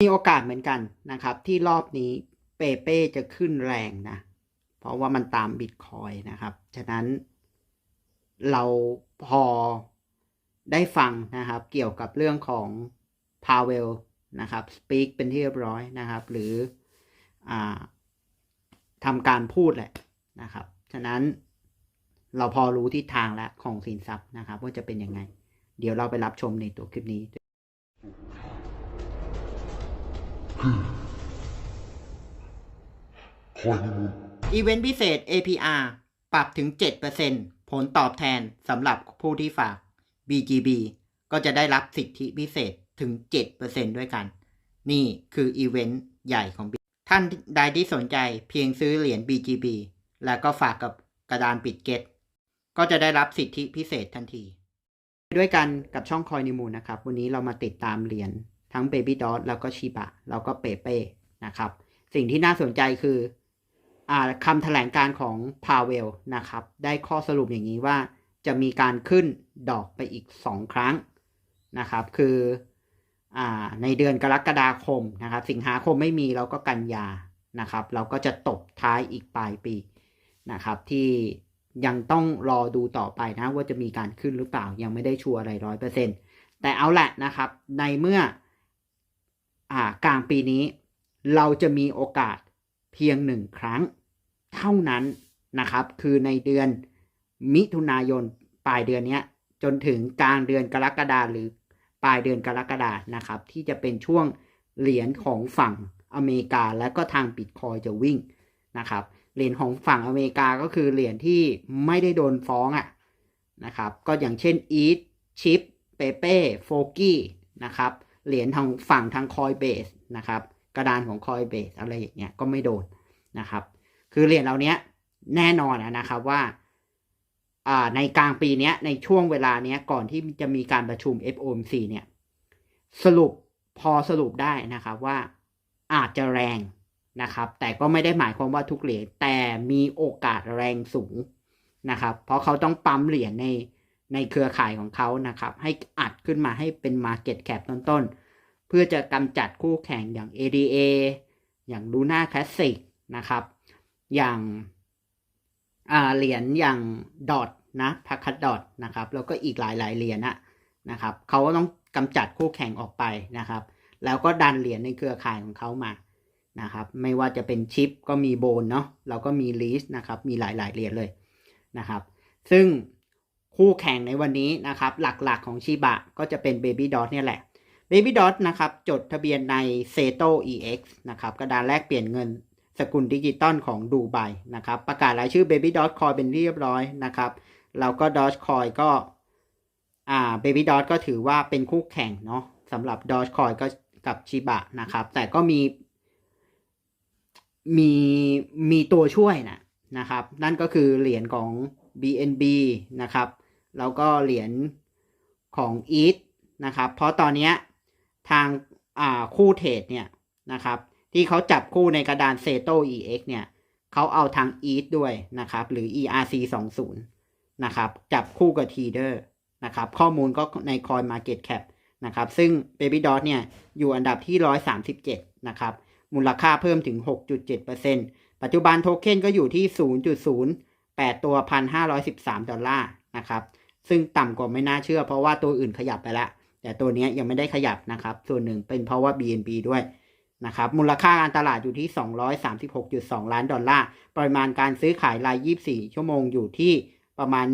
มีโอกาสเหมือนกันนะครับ ที่รอบนี้เปเป้จะขึ้นแรงนะ เพราะว่ามันตามบิตคอยนะครับ ฉะนั้นเราพอได้ฟังนะครับ เกี่ยวกับเรื่องของพาเวลนะครับสปีกเป็นที่เรียบร้อยนะครับ หรืออทำการพูดแหละนะครับ ฉะนั้นเราพอรู้ทิศทางแล้วของสินทรัพย์นะครับ ว่าจะเป็นยังไง เดี๋ยวเราไปรับชมในตัวคลิปนี้ อีเวนต์พิเศษ APR ปรับถึง 7%ผลตอบแทนสำหรับผู้ที่ฝาก BGB ก็จะได้รับสิทธิพิเศษถึง 7%ด้วยกัน นี่คืออีเวนต์ใหญ่ของ ท่านใดที่สนใจเพียงซื้อเหรียญ BGB แล้วก็ฝากกับกระดานปิดเก็ตก็จะได้รับสิทธิพิเศษทันที ด้วยกันกับช่องคอยนิมูลนะครับ วันนี้เรามาติดตามเหรียญ ทั้ง Baby Dot แล้วก็ชิบะแล้วก็เปเป้นะครับ สิ่งที่น่าสนใจคืออคำแถลงการของพาเวลนะครับ ได้ข้อสรุปอย่างนี้ว่าจะมีการขึ้นดอกไปอีก 2 ครั้งนะครับ คืออในเดือนกรกฎาคมนะครับ สิงหาคมไม่มีแล้วก็กันยานะครับ เราก็จะตบท้ายอีกปลายปีนะครับ ที่ยังต้องรอดูต่อไปนะว่าจะมีการขึ้นหรือเปล่ายังไม่ได้ชัวร์อะไรร้อยเปอร์เซ็นแต่เอาแหละนะครับ ในเมื่อ กลางปีนี้ เราจะมีโอกาสเพียงหนึ่งครั้ง เท่านั้นนะครับ คือในเดือนมิถุนายนปลายเดือนนี้จนถึงกลางเดือนกรกฎาหรือปลายเดือนกรกฎานะครับ ที่จะเป็นช่วงเหรียญของฝั่งอเมริกาและก็ทางบิตคอยจะวิ่งนะครับเหรียญของฝั่งอเมริกาก็คือเหรียญที่ไม่ได้โดนฟ้องอะ่ะนะครับ ก็อย่างเช่น e t h Chip p e p e f o g i นะครับ เหรียญทางฝั่งทาง Coinbase นะครับ กระดานของ Coinbase อะไรอย่างเงี้ยก็ไม่โดนนะครับ คือเหรียญเหล่านี้แน่นอนนะครับว่าอ่าในกลางปีเนี้ยในช่วงเวลาเนี้ยก่อนที่จะมีการประชุม FOMC เนี่ย สรุปพอสรุปได้นะครับว่าอาจจะแรงนะครับ แต่ก็ไม่ได้หมายความว่าทุกเหรียญแต่มีโอกาสแรงสูงนะครับ เพราะเขาต้องปั๊มเหรียญใน ในเครือข่ายของเขานะครับ ให้อัดขึ้นมาให้เป็น Market Cap ต้นๆ เพื่อจะกำจัดคู่แข่งอย่าง ADA อย่าง Luna Classic นะครับ อย่างเหรียญอย่างดอทนะพักคัดดอทนะครับ แล้วก็อีกหลายๆเหรียญนะนะครับเขาก็ต้องกำจัดคู่แข่งออกไปนะครับ แล้วก็ดันเหรียญในเครือข่ายของเขามานะครับไม่ว่าจะเป็นชิปก็มีโบนเนาะเราก็มีลีสนะครับมีหลายๆเหรียญเลยนะครับ ซึ่ง คู่แข่งในวันนี้นะครับ หลักๆของชิบะก็จะเป็น Baby Dot เนี่ยแหละ Baby Dot นะครับ จดทะเบียนใน Seto EX นะครับ กระดานแลกเปลี่ยนเงินสกุลดิจิตอลของดูไบนะครับ ประกาศรายชื่อ Baby Dot Coin เป็นที่เรียบร้อยนะครับ แล้วก็ Dogecoin ก็อ่า Baby Dot ก็ถือว่าเป็นคู่แข่งเนาะสำหรับ Dogecoin ก็กับชิบะนะครับ แต่ก็มี มีมีตัวช่วยนะนะครับ นั่นก็คือเหรียญของ BNB นะครับ แล้วก็เหรียญของ e t h นะครับ เพราะตอนนี้ทางาคู่เทรดเนี่ยนะครับ ที่เขาจับคู่ในกระดาน Seto EX เนี่ยเขาเอาทาง e t h ด้วยนะครับ หรือ ERC 20นะครับ จับคู่กับ Tether นะครับ ข้อมูลก็ใน Coin Market Cap นะครับ ซึ่ง Baby Dot เนี่ย อยู่อันดับที่ 137 นะครับ มูลค่าเพิ่มถึง 6.7%ปัจจุบันโทเค็นก็อยู่ที่ 0.08 ตัว 1,513 ดอลลาร์นะครับ ซึ่งต่ำกว่าไม่น่าเชื่อ เพราะว่าตัวอื่นขยับไปแล้วแต่ตัวนี้ยังไม่ได้ขยับนะครับ ส่วนหนึ่งเป็นเพราะว่า BNB ด้วยนะครับมูลค่าการตลาดอยู่ที่ 236.2 ล้านดอลลาร์ ปริมาณการซื้อขายราย 24 ชั่วโมงอยู่ที่ประมาณ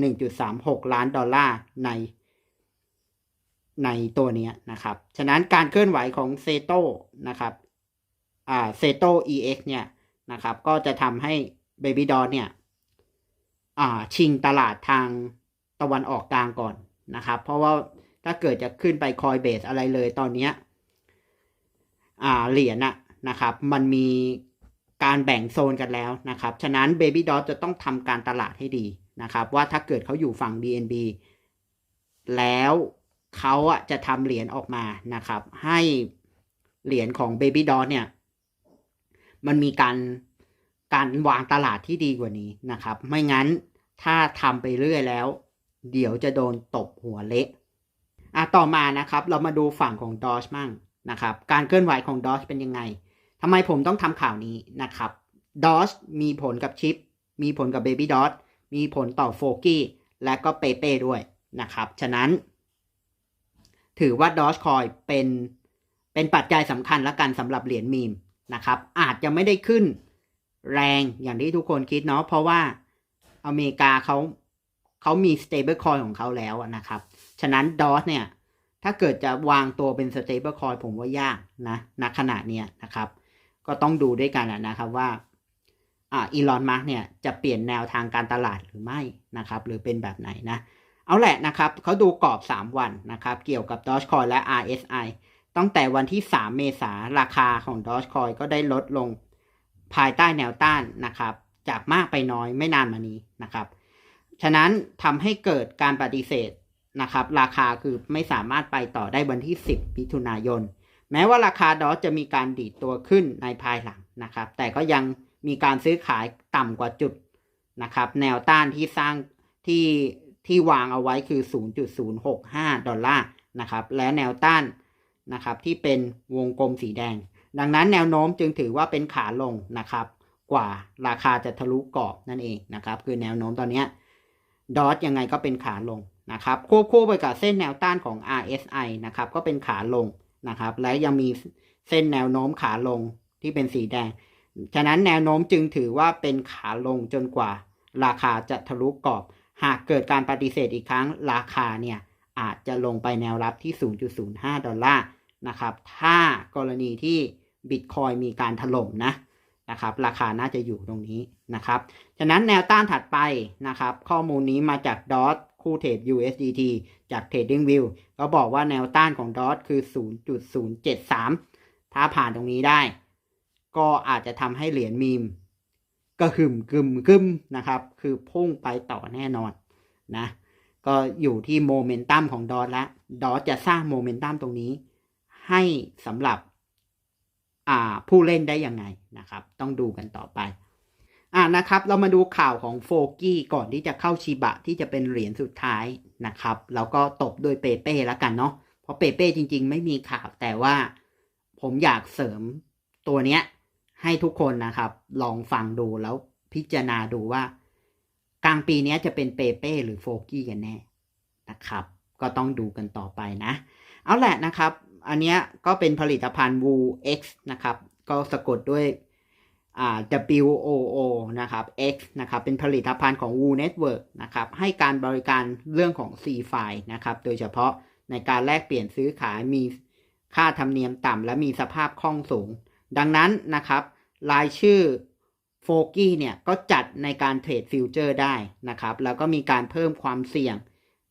1.36 ล้านดอลลาร์ใน ในตัวนี้นะครับ ฉะนั้นการเคลื่อนไหวของเซโตนะครับอ่าเซโต EX เนี่ยนะครับ ก็จะทำให้ Baby d o t เนี่ยอ่าชิงตลาดทาง ตะวันออกกลางก่อนนะครับ เพราะว่าถ้าเกิดจะขึ้นไปคอยเบสอะไรเลยตอนนี้อ่าเหรียญอะนะครับ มันมีการแบ่งโซนกันแล้วนะครับ ฉะนั้น Baby Dot จะต้องทำการตลาดให้ดีนะครับ ว่าถ้าเกิดเขาอยู่ฝั่ง BNB แล้วเขาอะจะทำเหรียญออกมานะครับ ให้เหรียญของ Baby Dot เนี่ย มันมีการการวางตลาดที่ดีกว่านี้นะครับ ไม่งั้นถ้าทำไปเรื่อยแล้ว เดี๋ยวจะโดนตบหัวเละอะต่อมานะครับเรามาดูฝั่งของ Doge มั่งนะครับการเคลื่อนไหวของดอ g เป็นยังไงทำไมผมต้องทำข่าวนี้นะครับดอ g มีผลกับชิป มีผลกับ Baby d o มีผลต่อโฟกี้และก็เปเป้ด้วยนะครับ ฉะนั้น ถือว่าดอ g คอยเป็นเป็นปัจจัยสำคัญและกันสำหรับเหรียญมีมนะครับ อาจจะไม่ได้ขึ้นแรงอย่างที่ทุกคนคิดเนาะเพราะว่าอเมริกาเขา เขามี stable coin ของเขาแล้วนะครับ ฉะนั้นดอ g เนี่ย ถ้าเกิดจะวางตัวเป็น stable coin ผมว่ายากนะณขณะเนี้ยนะครับ ก็ต้องดูด้วยกันนะครับว่าอ่าอีลอนมาร์กเนี่ยจะเปลี่ยนแนวทางการตลาดหรือไม่นะครับ หรือเป็นแบบไหนนะ เอาแหละนะครับเขาดูกรอบ 3 วันนะครับ เกี่ยวกับ Dogecoin และ RSI ตั้งแต่วันที่ 3 เมษาราคาของ Dogecoin ก็ได้ลดลงภายใต้แนวต้านนะครับ จากมากไปน้อยไม่นานมานี้นะครับ ฉะนั้นทำให้เกิดการปฏิเสธนะครับ ราคาคือไม่สามารถไปต่อได้วันที่ 10มิถุนายน แม้ว่าราคาดอจะมีการดีดตัวขึ้นในภายหลังนะครับ แต่ก็ยังมีการซื้อขายต่ำกว่าจุดนะครับ แนวต้านที่สร้างที่ที่วางเอาไว้คือ 0.065 ดอลลาร์นะครับ และแนวต้านนะครับที่เป็นวงกลมสีแดง ดังนั้นแนวโน้มจึงถือว่าเป็นขาลงนะครับ กว่าราคาจะทะลุกรอบนั่นเองนะครับ คือแนวโน้มตอนนี้ ดอทยังไงก็เป็นขาลงนะครับควบคู่ไปกับเส้นแนวต้านของ RSI นะครับก็เป็นขาลงนะครับและยังมีเส้นแนวโน้มขาลงที่เป็นสีแดง ฉะนั้นแนวโน้มจึงถือว่าเป็นขาลงจนกว่า ราคาจะทะลุกรอบ หากเกิดการปฏิเสธอีกครั้งราคาเนี่ยอาจจะลงไปแนวรับที่ 0.05 ดอลลาร์นะครับถ้ากรณีที่บิตคอยมีการถล่มนะ นะครับ ราคาน่าจะอยู่ตรงนี้นะครับ ฉะนั้นแนวต้านถัดไปนะครับ ข้อมูลนี้มาจากดอทคู่เทรด USDT จาก TradingView ก็บอกว่าแนวต้านของดอทคือ 0.073 ถ้าผ่านตรงนี้ได้ ก็อาจจะทำให้เหรียญมีมก็หึมกึมกึมนะครับ คือพุ่งไปต่อแน่นอนนะ ก็อยู่ที่โมเมนตัมของดอทแล้วดอทจะสร้างโมเมนตัมตรงนี้ ให้สำหรับ ผู้เล่นได้ยังไงนะครับ ต้องดูกันต่อไปอ่านะครับ เรามาดูข่าวของโฟกี้ก่อนที่จะเข้าชิบะที่จะเป็นเหรียญสุดท้ายนะครับ แล้วก็ตบโดยเปเป้แล้วกันเนาะเพราะเปเป้จริง ๆ ไม่มีข่าวแต่ว่าผมอยากเสริมตัวเนี้ย ให้ทุกคนนะครับ ลองฟังดูแล้วพิจารณาดูว่า กลางปีนี้จะเป็นเปเป้หรือโฟกี้กันแน่นะครับ ก็ต้องดูกันต่อไปนะ เอาแหละนะครับ อันเนี้ยก็เป็นผลิตภัณฑ์ w o X นะครับ ก็สะกดด้วยอ่า W O O นะครับ X นะครับ เป็นผลิตภัณฑ์ของ w o Network นะครับ ให้การบริการเรื่องของ C file นะครับ โดยเฉพาะในการแลกเปลี่ยนซื้อขายมีค่าธรรมเนียมต่ำและมีสภาพคล่องสูง ดังนั้นนะครับรายชื่อโฟกี้เนี่ยก็จัดในการเทรดฟิวเจอร์ได้นะครับ แล้วก็มีการเพิ่มความเสี่ยง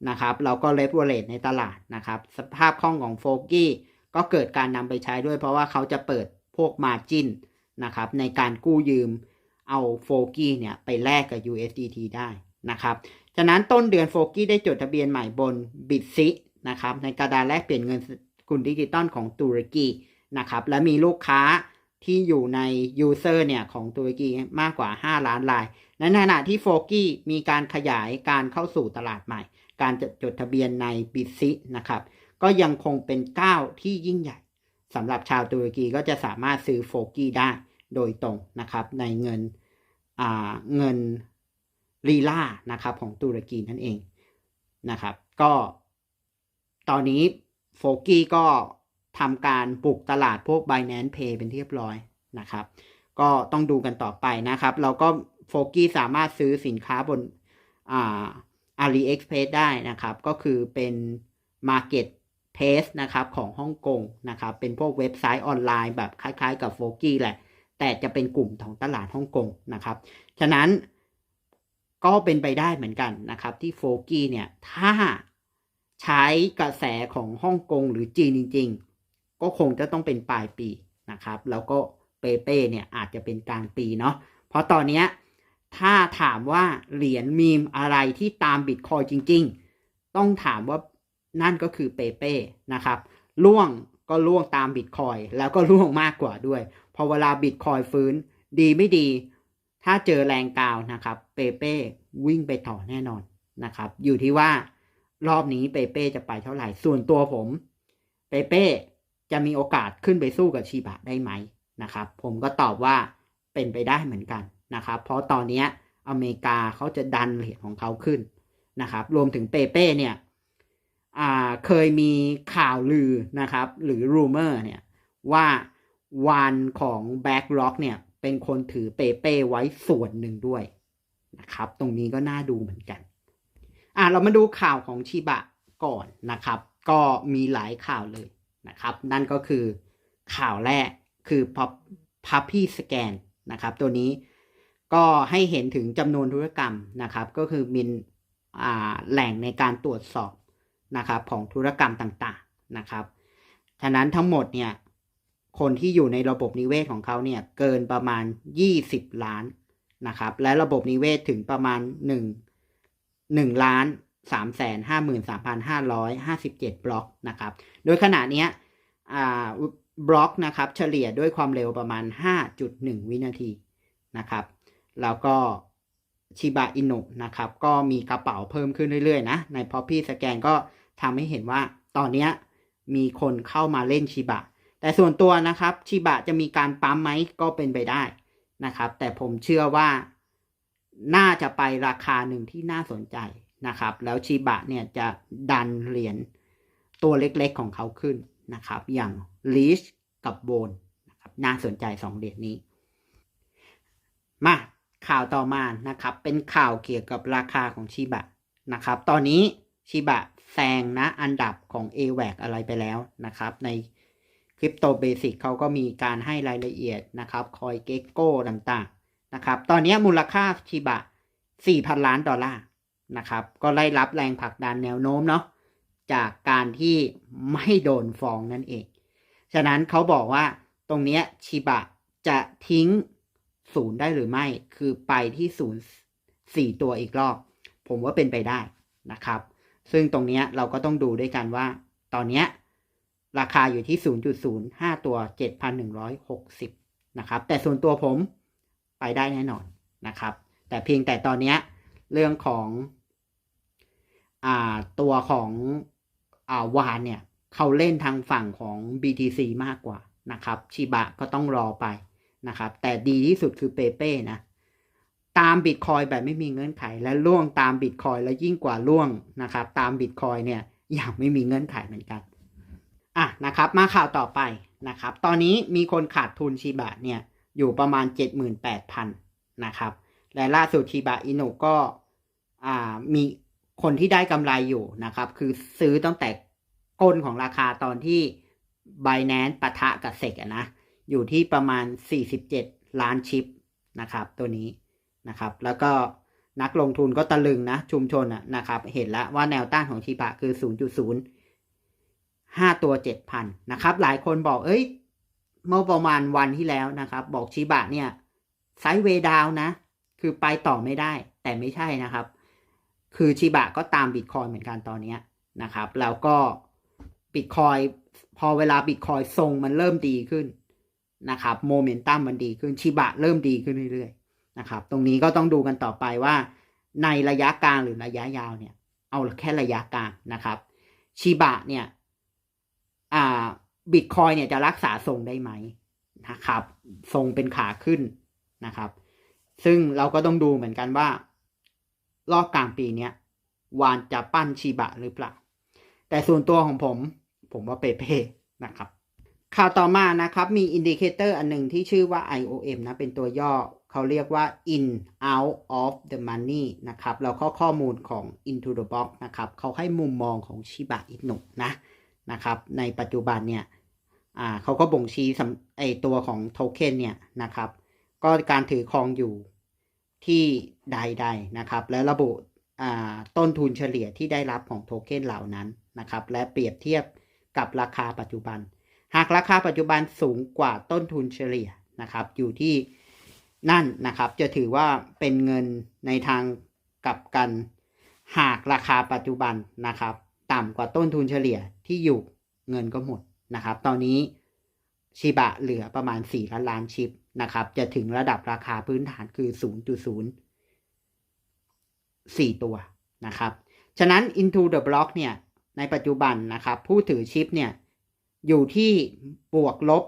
นะครับแล้วก็เลเวอเรจในตลาดนะครับ สภาพคล่องของโฟกี้ก็เกิดการนำไปใช้ด้วยเพราะว่าเขาจะเปิดพวกมาจินนะครับในการกู้ยืมเอาโฟกี้เนี่ยไปแลกกับ USDT ได้นะครับ ฉะนั้นต้นเดือนโฟกี้ได้จดทะเบียนใหม่บนบิตซินะครับในกระดานแลกเปลี่ยนเงินกุลดิจิตอลของตุรกีนะครับและมีลูกค้าที่อยู่ในยูเซอร์เนี่ยของตุรกีมากกว่า 5 ล้านราย ในขณะที่โฟกี้มีการขยายการเข้าสู่ตลาดใหม่ การจดทะเบียนในบิตซินะครับ ก็ยังคงเป็นก้าวที่ยิ่งใหญ่สำหรับชาวตุรกีก็จะสามารถซื้อโฟกี้ได้โดยตรงนะครับ ในเงินเงินลีลานะครับของตุรกีนั่นเองนะครับ ก็ตอนนี้โฟกี้ก็ทำการปลุกตลาดพวก Binance Pay เป็นที่เรียบร้อยนะครับ ก็ต้องดูกันต่อไปนะครับ เราก็โฟกี้สามารถซื้อสินค้าบนอ่า AliExpress ได้นะครับ ก็คือเป็น Market place นะครับของฮ่องกงนะครับ เป็นพวกเว็บไซต์ออนไลน์แบบคล้ายๆ กับโฟกี้แหละ แต่จะเป็นกลุ่มของตลาดฮ่องกงนะครับ ฉะนั้นก็เป็นไปได้เหมือนกันนะครับ ที่โฟกี้เนี่ย ถ้าใช้กระแสของฮ่องกงหรือจีนจริง ๆ ก็คงจะต้องเป็นปลายปีนะครับ แล้วก็เปเป้เนี่ยอาจจะเป็นกลางปีเนาะเพราะตอนนี้ ถ้าถามว่าเหรียญมีมอะไรที่ตามบิตคอยจริง ๆ ต้องถามว่านั่นก็คือเปเป้นะครับล่วงก็ล่วงตามบิตคอยแล้วก็ล่วงมากกว่าด้วย พอเวลาบิตคอยฟื้นดีไม่ดี ถ้าเจอแรงกาวนะครับ เปเป้วิ่งไปต่อแน่นอนนะครับ อยู่ที่ว่ารอบนี้เปเป้จะไปเท่าไหร่ ส่วนตัวผม เปเป้จะมีโอกาสขึ้นไปสู้กับชีบะได้ไหมนะครับ ผมก็ตอบว่าเป็นไปได้เหมือนกัน นะครับ เพราะตอนนี้อเมริกาเขาจะดันเหรียญของเขาขึ้นนะครับ รวมถึงเปเป้เนี่ยเคยมีข่าวลือนะครับ หรือรูเมอร์เนี่ย ว่าวันของแบ็กร็อกเนี่ย เป็นคนถือเปเป้ไว้ส่วนหนึ่งด้วยนะครับ ตรงนี้ก็น่าดูเหมือนกัน อะเรามาดูข่าวของชิบะก่อนนะครับ ก็มีหลายข่าวเลยนะครับ นั่นก็คือข่าวแรกคือพับพับพี่สแกนนะครับ ตัวนี้ ก็ให้เห็นถึงจำนวนธุรกรรมนะครับ ก็คือมีแหล่งในการตรวจสอบนะครับของธุรกรรมต่างๆนะครับ ฉะนั้นทั้งหมดเนี่ยคนที่อยู่ในระบบนิเวศของเขาเนี่ยเกินประมาณ 20 ล้านนะครับ และระบบนิเวศถึงประมาณ 1 1ล้าน3 5 3 5 5 7 บล็อกนะครับ โดยขณะนี้บล็อกนะครับเฉลี่ยด้วยความเร็วประมาณ 5.1 วินาทีนะครับ แล้วก็ชิบะอินุนะครับ ก็มีกระเป๋าเพิ่มขึ้นเรื่อยๆนะ ในพอพี่สแกนก็ทำให้เห็นว่าตอนนี้มีคนเข้ามาเล่นชิบะ แต่ส่วนตัวนะครับชิบะจะมีการปั๊มไหมก็เป็นไปได้นะครับ แต่ผมเชื่อว่าน่าจะไปราคาหนึ่งที่น่าสนใจนะครับ แล้วชิบะเนี่ยจะดันเหรียญตัวเล็กๆของเขาขึ้นนะครับ อย่างลีชกับโบนนะครับน่าสนใจ2เหรียญนี้ มา ข่าวต่อมานะครับ เป็นข่าวเกี่ยวกับราคาของชิบะนะครับ ตอนนี้ชิบะแซงนะอันดับของ a w a c อะไรไปแล้วนะครับ ในคริปโตเบสิกเขาก็มีการให้รายละเอียดนะครับ คอยเก็กโก้ต่างๆนะครับ ตอนนี้มูลค่าชิบะ 4,000 ล้านดอลลาร์นะครับ ก็ได้รับแรงผลักดันแนวโน้มเนาะจากการที่ไม่โดนฟ้องนั่นเอง ฉะนั้นเขาบอกว่าตรงนี้ชิบะจะทิ้ง ศูนย์ได้หรือไม่ คือไปที่ศูนย์สี่ตัวอีกรอบ ผมว่าเป็นไปได้นะครับ ซึ่งตรงนี้เราก็ต้องดูด้วยกันว่า ตอนนี้ราคาอยู่ที่ 0.05 ตัว 7,160 นะครับ แต่ส่วนตัวผมไปได้แน่นอนนะครับ แต่เพียงแต่ตอนนี้เรื่องของอ่าตัวของอ่าวานเนี่ย เขาเล่นทางฝั่งของ BTC มากกว่านะครับ ชิบะก็ต้องรอไป นะครับ แต่ดีที่สุดคือเปเป้นะ ตามบิตคอยแบบไม่มีเงื่อนไข และล่วงตามบิตคอยและยิ่งกว่าล่วงนะครับ ตามบิตคอยเนี่ยอย่างไม่มีเงื่อนไขเหมือนกันอะนะครับ มาข่าวต่อไปนะครับ ตอนนี้มีคนขาดทุนชีบะเนี่ยอยู่ประมาณ 78,000 นะครับ และล่าสุดชีบะอินุก็อ่ามีคนที่ได้กำไรอยู่นะครับ คือซื้อตั้งแต่ก้นของราคาตอนที่ b i n a n c e ปะทะกับเซกนะ อยู่ที่ประมาณ 47 ล้านชิปนะครับ ตัวนี้นะครับ แล้วก็นักลงทุนก็ตะลึงนะ ชุมชนนะครับ เห็นแล้วว่าแนวต้านของชีบะคือ 0.0 5 ตัว 7,000 นะครับ หลายคนบอกเอ้ย เมื่อประมาณวันที่แล้วนะครับ บอกชิบะเนี่ยไซด์เวดาวนะ คือไปต่อไม่ได้ แต่ไม่ใช่นะครับ คือชิบะก็ตามบิตคอยเหมือนกันตอนนี้นะครับ แล้วก็บิตคอยพอเวลาบิตคอยทรงมันเริ่มดีขึ้น นะครับโมเมนตัมมันดีขึ้นชิบะเริ่มดีขึ้นเรื่อยๆนะครับตรงนี้ก็ต้องดูกันต่อไปว่า ในระยะกลางหรือระยะยาวเนี่ย เอาแค่ระยะกลางนะครับชิบะเนี่ยอ่าบิตคอยเนี่ยจะรักษาทรงได้ไหมนะครับ ทรงเป็นขาขึ้นนะครับ ซึ่งเราก็ต้องดูเหมือนกันว่า รอบกลางปีเนี้ยวานจะปั้นชีบะหรือเปล่า แต่ส่วนตัวของผม ผมว่าเปเป้นะครับ ข่าวต่อมานะครับ มีอินดิเคเตอร์อันหนึ่งที่ชื่อว่า IOM นะ เป็นตัวย่อเขาเรียกว่า in out of the money นะครับ แล้วก็ข้อมูลของ into the box นะครับ เขาให้มุมมองของชิบะอินุนะนะครับ ในปัจจุบันเนี่ยเขาก็บ่งชี้ไอตัวของโทเค็นเนี่ยนะครับ ก็การถือครองอยู่ที่ใดๆนะครับ และระบุต้นทุนเฉลี่ยที่ได้รับของโทเค็นเหล่านั้นนะครับ และเปรียบเทียบกับราคาปัจจุบัน หากราคาปัจจุบันสูงกว่าต้นทุนเฉลี่ยนะครับ อยู่ที่นั่นนะครับ จะถือว่าเป็นเงินในทางกับกัน หากราคาปัจจุบันนะครับ ต่ำกว่าต้นทุนเฉลี่ยที่อยู่เงินก็หมดนะครับ ตอนนี้ชิบะเหลือประมาณ 4 ล้านล้านชิปนะครับ จะถึงระดับราคาพื้นฐานคือ 0.0 4 ตัวนะครับ ฉะนั้น into the block เนี่ย ในปัจจุบันนะครับ ผู้ถือชิปเนี่ย อยู่ที่บวกลบ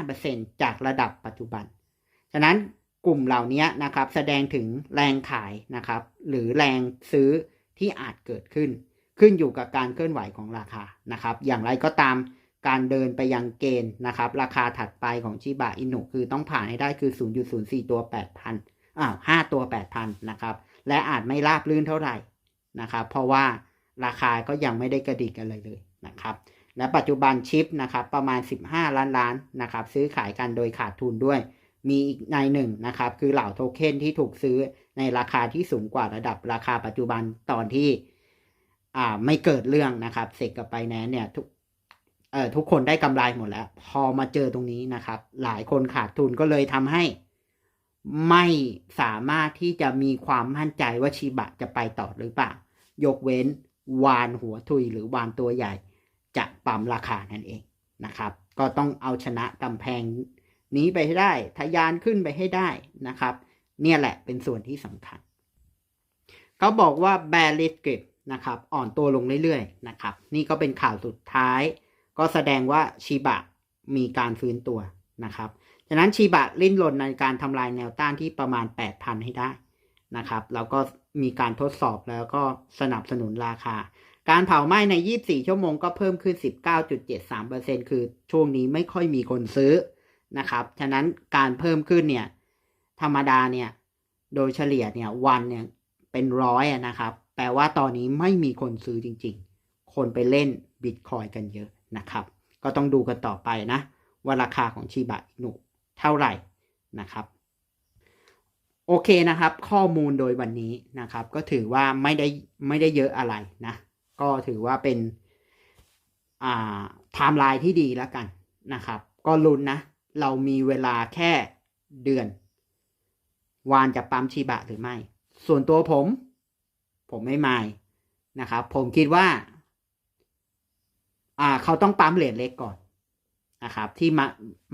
15%จากระดับปัจจุบัน ฉะนั้นกลุ่มเหล่านี้นะครับ แสดงถึงแรงขายนะครับ หรือแรงซื้อที่อาจเกิดขึ้น ขึ้นอยู่กับการเคลื่อนไหวของราคานะครับ อย่างไรก็ตามการเดินไปยังเกณฑ์นะครับ ราคาถัดไปของชิบะอินุคือต้องผ่านให้ได้คือ 0.04 ตัว 8,000อ้าว5ตัว 8,000 นะครับ และอาจไม่ราบลื่นเท่าไหร่นะครับ เพราะว่าราคาก็ยังไม่ได้กระดิกอะไรเลยนะครับ และปัจจุบันชิปนะครับประมาณ 15 ล้านล้านนะครับซื้อขายกันโดยขาดทุนด้วย มีอีกในหนึ่งนะครับคือเหล่าโทเค็นที่ถูกซื้อในราคาที่สูงกว่าระดับราคาปัจจุบันตอนที่อ่าไม่เกิดเรื่องนะครับเสกกับไปแนนเนี่ยทุกเอ่อทุกคนได้กำไรหมดแล้ว พอมาเจอตรงนี้นะครับ หลายคนขาดทุนก็เลยทำให้ไม่สามารถที่จะมีความมั่นใจว่าชีบะจะไปต่อหรือเปล่า ยกเว้นวานหัวทุยหรือวานตัวใหญ่ จะปั๊มราคานั่นเองนะครับ ก็ต้องเอาชนะกำแพงนี้ไปให้ได้ทะยานขึ้นไปให้ได้นะครับ เนี่ยแหละเป็นส่วนที่สำคัญ เขาบอกว่า bearish grip นะครับอ่อนตัวลงเรื่อยๆนะครับ นี่ก็เป็นข่าวสุดท้าย ก็แสดงว่าชีบะมีการฟื้นตัวนะครับฉะนั้นชีบะลิ้นหล่นในการทำลายแนวต้านที่ประมาณ 8,000 ให้ได้นะครับ แล้วก็มีการทดสอบแล้วก็สนับสนุนราคา การเผาไหม้ใน 24 ชั่วโมงก็เพิ่มขึ้น 19.73%คือช่วงนี้ไม่ค่อยมีคนซื้อนะครับ ฉะนั้นการเพิ่มขึ้นเนี่ย ธรรมดาเนี่ย โดยเฉลี่ยเนี่ยวันเนี่ยเป็นร้อยนะครับ แปลว่าตอนนี้ไม่มีคนซื้อจริงๆ คนไปเล่นบิตคอยกันเยอะนะครับ ก็ต้องดูกันต่อไปนะว่าราคาของชีบะอินุเท่าไหร่นะครับ โอเคนะครับ ข้อมูลโดยวันนี้นะครับ ก็ถือว่าไม่ได้ไม่ได้เยอะอะไรนะ ก็ถือว่าเป็นอ่าไทม์ไลน์ที่ดีแล้วกันนะครับ ก็ลุ้นนะ เรามีเวลาแค่เดือน วานจะปั๊มชีบะหรือไม่ ส่วนตัวผม ผมไม่มายนะครับ ผมคิดว่า อ่า เขาต้องปั๊มเหรียญเล็กก่อนนะครับ ที่มา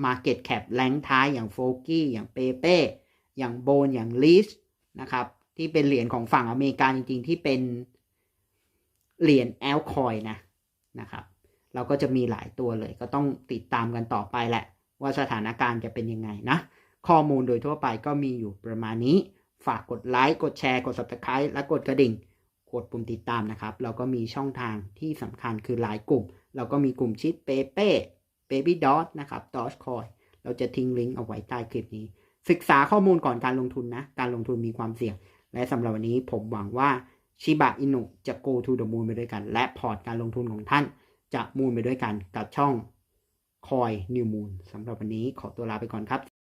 Market Cap แรงท้ายอย่างโฟกี้อย่างเปเป้อย่างโบนอย่างลีสนะครับ ที่เป็นเหรียญของฝั่งอเมริกาจริง ๆ ที่เป็น เหรียญแอลคอยนะนะครับเราก็จะมีหลายตัวเลย ก็ต้องติดตามกันต่อไปแหละ ว่าสถานการณ์จะเป็นยังไงนะ ข้อมูลโดยทั่วไปก็มีอยู่ประมาณนี้ ฝากกดไลค์กดแชร์กด subscribe และกดกระดิ่ง กดปุ่มติดตามนะครับ เราก็มีช่องทางที่สำคัญคือหลายกลุ่ม เราก็มีกลุ่มชิดเปเป้เบบี้ดอทนะครับดอชคอยเราจะทิ้งลิงก์เอาไว้ใต้คลิปนี้ ศึกษาข้อมูลก่อนการลงทุนนะ การลงทุนมีความเสี่ยง และสำหรับวันนี้ผมหวังว่า ชิบะอินุจะ go to the moon ไปด้วยกัน และพอร์ตการลงทุนของท่านจะมูนไปด้วยกันกับช่องคอยนิวมูนสำหรับวันนี้ขอตัวลาไปก่อนครับ